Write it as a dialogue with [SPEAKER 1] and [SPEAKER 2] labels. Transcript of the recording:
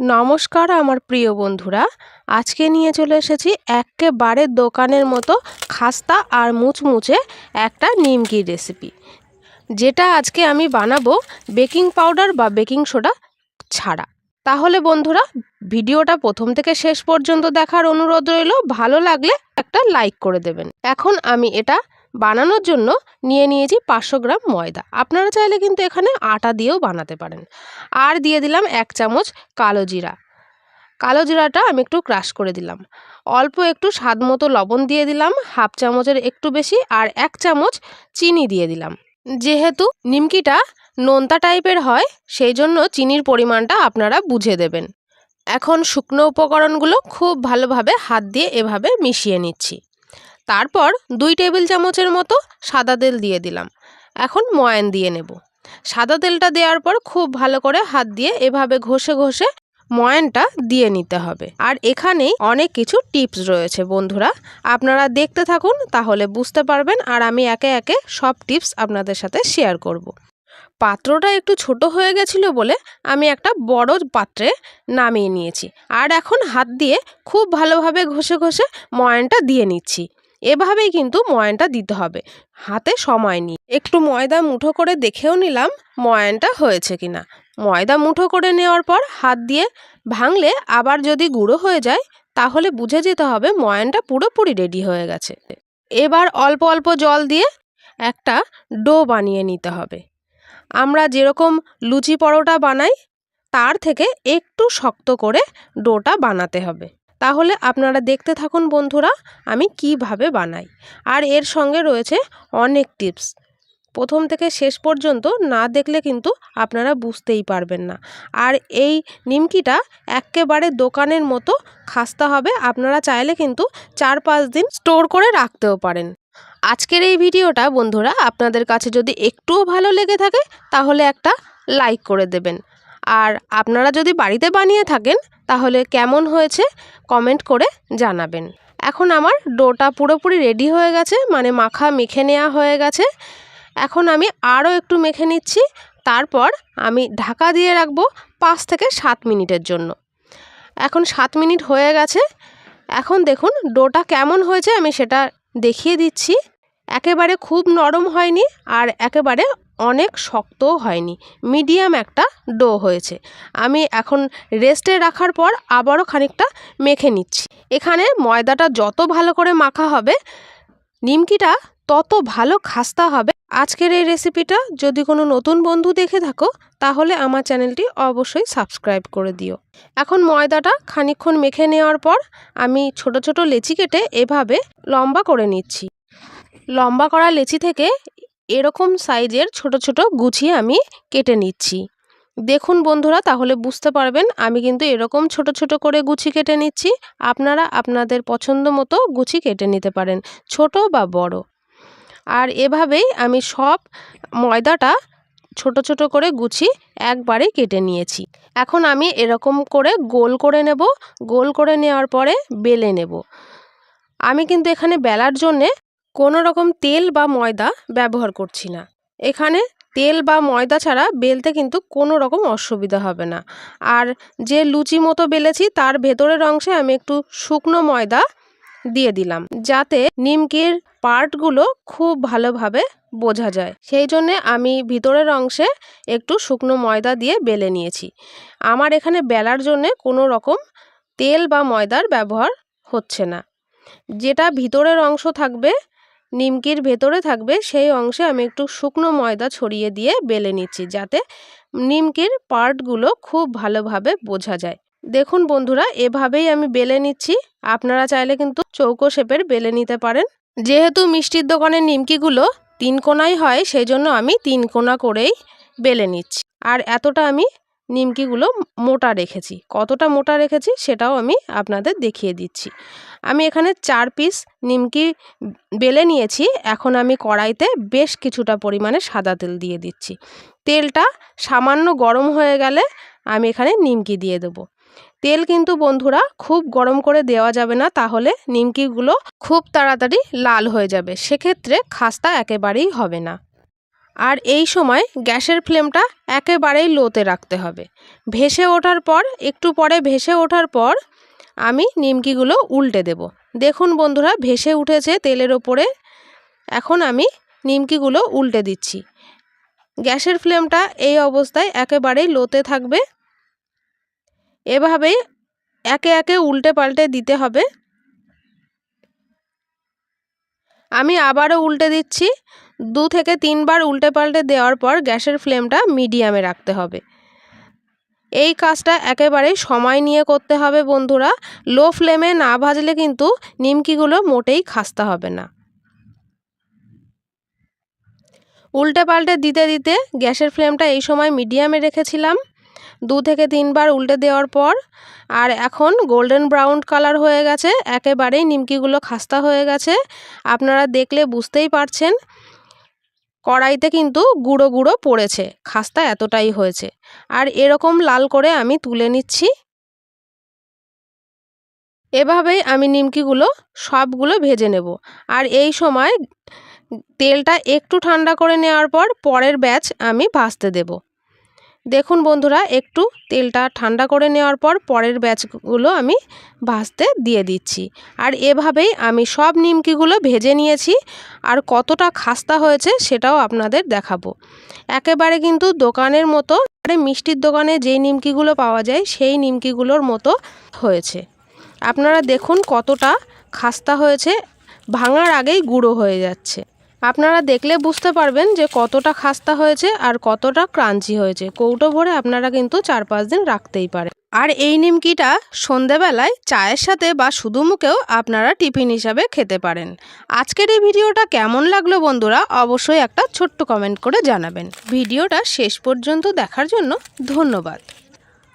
[SPEAKER 1] নমস্কার আমার প্রিয় বন্ধুরা। আজকে নিয়ে চলে এসেছি একেবারে দোকানের মতো খাস্তা আর মুচমুচে একটা নিমকি রেসিপি যেটা আজকে আমি বানাবো বেকিং পাউডার বা বেকিং সোডা ছাড়া। তাহলে বন্ধুরা, ভিডিওটা প্রথম থেকে শেষ পর্যন্ত দেখার অনুরোধ রইল। ভালো লাগলে একটা লাইক করে দেবেন। এখন আমি এটা বানানোর জন্য নিয়ে নিয়েছি পাঁচশো গ্রাম ময়দা। আপনারা চাইলে কিন্তু এখানে আটা দিয়েও বানাতে পারেন। আর দিয়ে দিলাম এক চামচ কালো জিরা। কালো জিরাটা আমি একটু ক্রাশ করে দিলাম। অল্প একটু স্বাদ মতো লবণ দিয়ে দিলাম, হাফ চামচের একটু বেশি, আর এক চামচ চিনি দিয়ে দিলাম। যেহেতু নিমকিটা নোনতা টাইপের হয়, সেই জন্য চিনির পরিমাণটা আপনারা বুঝে দেবেন। এখন শুকনো উপকরণগুলো খুব ভালোভাবে হাত দিয়ে এভাবে মিশিয়ে নিচ্ছি। তারপর দুই টেবিল চামচের মতো সাদা তেল দিয়ে দিলাম। এখন ময়ান দিয়ে নেব। সাদা তেলটা দেওয়ার পর খুব ভালো করে হাত দিয়ে এভাবে ঘষে ঘষে ময়ানটা দিয়ে নিতে হবে। আর এখানেই অনেক কিছু টিপস রয়েছে বন্ধুরা। আপনারা দেখতে থাকুন, তাহলে বুঝতে পারবেন আর আমি একে একে সব টিপস আপনাদের সাথে শেয়ার করব। পাত্রটা একটু ছোট হয়ে গেছিল বলে আমি একটা বড় পাত্রে নামিয়ে নিয়েছি। আর এখন হাত দিয়ে খুব ভালোভাবে ঘষে ঘষে ময়ানটা দিয়ে নিচ্ছি। এভাবেই কিন্তু ময়ানটা দিতে হবে। হাতে সময় নিই একটু ময়দা মুঠো করে দেখেও নিলাম ময়ানটা হয়েছে কিনা। ময়দা মুঠো করে নেওয়ার পর হাত দিয়ে ভাঙলে আবার যদি গুঁড়ো হয়ে যায়, তাহলে বুঝে যেতে হবে ময়ানটা পুরোপুরি রেডি হয়ে গেছে। এবার অল্প অল্প জল দিয়ে একটা ডো বানিয়ে নিতে হবে। আমরা যেরকম লুচি পরোটা বানাই, তার থেকে একটু শক্ত করে ডোটা বানাতে হবে। তাহলে আপনারা দেখতে থাকুন বন্ধুরা আমি কীভাবে বানাই। আর এর সঙ্গে রয়েছে অনেক টিপস। প্রথম থেকে শেষ পর্যন্ত না দেখলে কিন্তু আপনারা বুঝতেই পারবেন না। আর এই নিমকিটা একেবারে দোকানের মতো খাস্তা হবে, আপনারা চাইলে কিন্তু চার পাঁচ দিন স্টোর করে রাখতেও পারেন। আজকের এই ভিডিওটা বন্ধুরা আপনাদের কাছে যদি একটুও ভালো লেগে থাকে, তাহলে একটা লাইক করে দেবেন। আর আপনারা যদি বাড়িতে বানিয়ে থাকেন, তাহলে কেমন হয়েছে কমেন্ট করে জানাবেন। এখন আমার ডোটা পুরোপুরি রেডি হয়ে গেছে মানে মাখা মেখে নেওয়া হয়ে গেছে। এখন আমি আরও একটু মেখে নিচ্ছি, তারপর আমি ঢাকা দিয়ে রাখব পাঁচ থেকে সাত মিনিটের জন্য। এখন সাত মিনিট হয়ে গেছে। এখন দেখুন ডোটা কেমন হয়েছে, আমি সেটা দেখিয়ে দিচ্ছি। একেবারে খুব নরম হয়নি আর একেবারে অনেক শক্তও হয়নি। মিডিয়াম একটা ডো হয়েছে। আমি এখন রেস্টে রাখার পর আবারও খানিকটা মেখে নিচ্ছি। এখানে ময়দাটা যত ভালো করে মাখা হবে, নিমকিটা তত ভালো খাস্তা হবে। আজকের এই রেসিপিটা যদি কোনো নতুন বন্ধু দেখে থাকো, তাহলে আমার চ্যানেলটি অবশ্যই সাবস্ক্রাইব করে দিও। এখন ময়দাটা খানিকক্ষণ মেখে নেওয়ার পর আমি ছোট ছোট লেচি কেটে এভাবে লম্বা করে নিচ্ছি। লম্বা করা লেচি থেকে এরকম সাইজের ছোট ছোট গুছিয়ে আমি কেটে নিচ্ছি। দেখুন বন্ধুরা, তাহলে বুঝতে পারবেন আমি কিন্তু এরকম ছোট ছোট করে গুছি কেটে নিচ্ছি। আপনারা আপনাদের পছন্দ মতো গুছি কেটে নিতে পারেন, ছোট বা বড়। আর এভাবেই আমি সব ময়দাটা ছোট ছোট করে গুছি একবারে কেটে নিয়েছি। এখন আমি এরকম করে গোল করে নেব। গোল করে নেওয়ার পরে বেলে নেব। আমি কিন্তু এখানে বেলার জন্যে কোনো রকম তেল বা ময়দা ব্যবহার করছি না। এখানে তেল বা ময়দা ছাড়া বেলতে কিন্তু কোনো রকম অসুবিধা হবে না। আর যে লুচি মতো বেলেছি তার ভেতরের অংশে আমি একটু শুকনো ময়দা দিয়ে দিলাম, যাতে নিমকির পার্টগুলো খুব ভালোভাবে বোঝা যায়। সেই জন্যে আমি ভিতরের অংশে একটু শুকনো ময়দা দিয়ে বেলে নিয়েছি। আমার এখানে বেলার জন্যে কোনো রকম তেল বা ময়দার ব্যবহার হচ্ছে না। যেটা ভিতরের অংশ থাকবে নিমকির ভেতরে থাকবে, সেই অংশে আমি একটু শুকনো ময়দা ছড়িয়ে দিয়ে বেলে নিচ্ছি যাতে নিমকির পার্টগুলো খুব ভালোভাবে বোঝা যায়। দেখুন বন্ধুরা, এভাবেই আমি বেলে নিচ্ছি। আপনারা চাইলে কিন্তু চৌকো শেপের বেলে নিতে পারেন। যেহেতু মিষ্টির দোকানের নিমকিগুলো তিন কোনাই হয়, সেই জন্য আমি তিন কোনা করেই বেলে নিচ্ছি। আর এতটা আমি নিমকিগুলো মোটা রেখেছি। কতটা মোটা রেখেছি সেটাও আমি আপনাদের দেখিয়ে দিচ্ছি। আমি এখানে চার পিস নিমকি বেলে নিয়েছি। এখন আমি কড়াইতে বেশ কিছুটা পরিমাণে সাদা তেল দিয়ে দিচ্ছি। তেলটা সামান্য গরম হয়ে গেলে আমি এখানে নিমকি দিয়ে দেবো। তেল কিন্তু বন্ধুরা খুব গরম করে দেওয়া যাবে না, তাহলে নিমকিগুলো খুব তাড়াতাড়ি লাল হয়ে যাবে। সেক্ষেত্রে খাস্তা একেবারেই হবে না। আর এই সময় গ্যাসের ফ্লেমটা একেবারেই লোতে রাখতে হবে। ভেসে ওঠার পর, একটু পরে ভেসে ওঠার পর আমি নিমকিগুলো উল্টে দেব। দেখুন বন্ধুরা, ভেসে উঠেছে তেলের ওপরে। এখন আমি নিমকিগুলো উল্টে দিচ্ছি। গ্যাসের ফ্লেমটা এই অবস্থায় একেবারেই লোতে থাকবে। এভাবেই একে একে উল্টে পাল্টে দিতে হবে। আমি আবারও উল্টে দিচ্ছি। দু থেকে তিনবার উল্টে পাল্টে দেওয়ার পর গ্যাসের ফ্লেমটা মিডিয়ামে রাখতে হবে। এই কাজটা একেবারেই সময় নিয়ে করতে হবে বন্ধুরা। লো ফ্লেমে না ভাজলে কিন্তু নিমকিগুলো মোটেই খাস্তা হবে না। উল্টে পাল্টে দিতে দিতে গ্যাসের ফ্লেমটা এই সময় মিডিয়ামে রেখেছিলাম। দু থেকে তিনবার উল্টে দেওয়ার পর আর এখন গোল্ডেন ব্রাউন কালার হয়ে গেছে, একেবারেই নিমকিগুলো খাস্তা হয়ে গেছে। আপনারা দেখলে বুঝতেই পারছেন। কড়াইতে কিন্তু গুঁড়ো গুঁড়ো পড়েছে, খাস্তা এতটাই হয়েছে। আর এরকম লাল করে আমি তুলে নিচ্ছি। এভাবেই আমি নিমকিগুলো সবগুলো ভেজে নেব। আর এই সময় তেলটা একটু ঠান্ডা করে নেওয়ার পর পরের ব্যাচ আমি ভাজতে দেব। দেখুন বন্ধুরা, একটু তেলটা ঠান্ডা করে নেওয়ার পর পরের ব্যাচগুলো আমি ভাজতে দিয়ে দিচ্ছি। আর এভাবেই আমি সব নিমকিগুলো ভেজে নিয়েছি। আর কতটা খাস্তা হয়েছে সেটাও আপনাদের দেখাবো। একেবারে কিন্তু দোকানের মতো মিষ্টির দোকানে যেই নিমকিগুলো পাওয়া যায় সেই নিমকিগুলোর মতো হয়েছে। আপনারা দেখুন কতটা খাস্তা হয়েছে, ভাঙার আগেই গুঁড়ো হয়ে যাচ্ছে। আপনারা দেখলে বুঝতে পারবেন যে কতটা খাস্তা হয়েছে আর কতটা ক্রাঞ্চি হয়েছে। কৌটো ভরে আপনারা কিন্তু চার পাঁচ দিন রাখতেই পারে আর এই নিমকিটা সন্ধেবেলায় চায়ের সাথে বা শুধু মুখেও আপনারা টিফিন হিসাবে খেতে পারেন। আজকের এই ভিডিওটা কেমন লাগল বন্ধুরা অবশ্যই একটা ছোট্ট কমেন্ট করে জানাবেন। ভিডিওটা শেষ পর্যন্ত দেখার জন্য ধন্যবাদ।